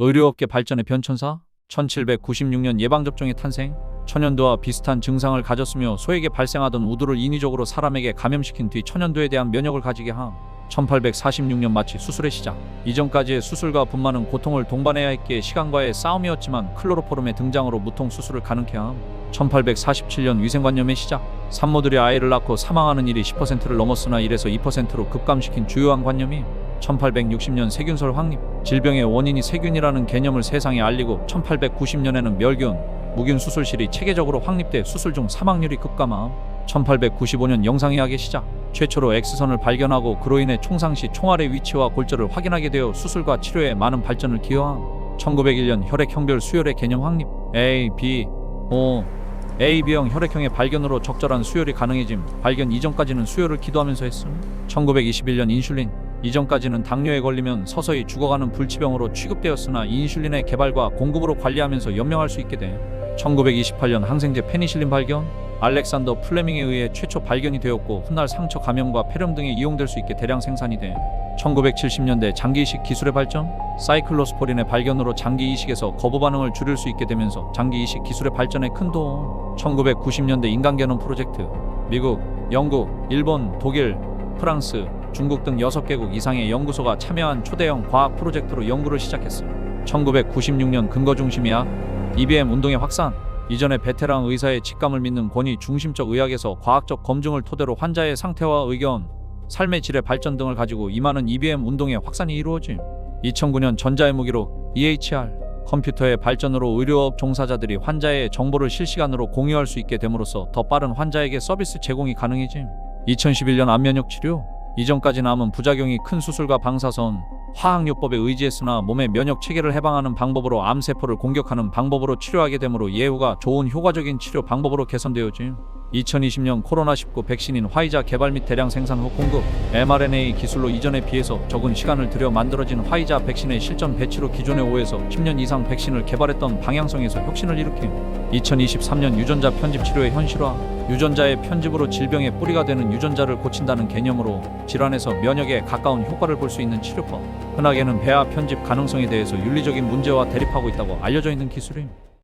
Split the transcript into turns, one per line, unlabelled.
의료업계 발전의 변천사 1796년 예방접종의 탄생 천연두와 비슷한 증상을 가졌으며 소에게 발생하던 우두를 인위적으로 사람에게 감염시킨 뒤 천연두에 대한 면역을 가지게 함 1846년 마치 수술의 시작. 이전까지의 수술과 분만은 고통을 동반해야 했기에 시간과의 싸움이었지만 클로로포름의 등장으로 무통 수술을 가능케 함. 1847년 위생관념의 시작. 산모들이 아이를 낳고 사망하는 일이 10%를 넘었으나 1에서 2%로 급감시킨 주요한 관념이 1860년 세균설 확립. 질병의 원인이 세균이라는 개념을 세상에 알리고 1890년에는 멸균 무균 수술실이 체계적으로 확립돼 수술 중 사망률이 급감함. 1895년 영상의학의 시작 최초로 X선을 발견하고 그로 인해 총상 시 총알의 위치와 골절을 확인하게 되어 수술과 치료에 많은 발전을 기여함. 1901년 혈액형별 수혈의 개념 확립. A, B, O. AB형 혈액형의 발견으로 적절한 수혈이 가능해짐. 발견 이전까지는 수혈을 기도하면서 했음. 1921년 인슐린. 이전까지는 당뇨에 걸리면 서서히 죽어가는 불치병으로 취급되었으나 인슐린의 개발과 공급으로 관리하면서 연명할 수 있게 돼 1928년 항생제 페니실린 발견 알렉산더 플레밍에 의해 최초 발견이 되었고 훗날 상처 감염과 폐렴 등에 이용될 수 있게 대량 생산이 돼 1970년대 장기 이식 기술의 발전 사이클로스포린의 발견으로 장기 이식에서 거부 반응을 줄일 수 있게 되면서 장기 이식 기술의 발전에 큰 도움. 1990년대 인간 게놈 프로젝트. 미국, 영국, 일본, 독일, 프랑스, 중국 등 6개국 이상의 연구소가 참여한 초대형 과학 프로젝트로 연구를 시작했어. 1996년 근거 중심이야 EBM 운동의 확산 이전에 베테랑 의사의 직감을 믿는 권위 중심적 의학에서 과학적 검증을 토대로 환자의 상태와 의견, 삶의 질의 발전 등을 가지고 임하는 EBM 운동의 확산이 이루어짐. 2009년 전자의 무기로 EHR 컴퓨터의 발전으로 의료업 종사자들이 환자의 정보를 실시간으로 공유할 수 있게 됨으로써 더 빠른 환자에게 서비스 제공이 가능해짐. 2011년 안면역 치료 이전까지 남은 부작용이 큰 수술과 방사선, 화학요법에 의지했으나 몸의 면역 체계를 해방하는 방법으로 암세포를 공격하는 방법으로 치료하게 되므로 예후가 좋은 효과적인 치료 방법으로 개선되어짐. 2020년 코로나19 백신인 화이자 개발 및 대량 생산 후 공급 mRNA 기술로 이전에 비해서 적은 시간을 들여 만들어진 화이자 백신의 실전 배치로 기존의 5에서 10년 이상 백신을 개발했던 방향성에서 혁신을 일으킴 2023년 유전자 편집 치료의 현실화 유전자의 편집으로 질병의 뿌리가 되는 유전자를 고친다는 개념으로 질환에서 면역에 가까운 효과를 볼 수 있는 치료법 흔하게는 배아 편집 가능성에 대해서 윤리적인 문제와 대립하고 있다고 알려져 있는 기술임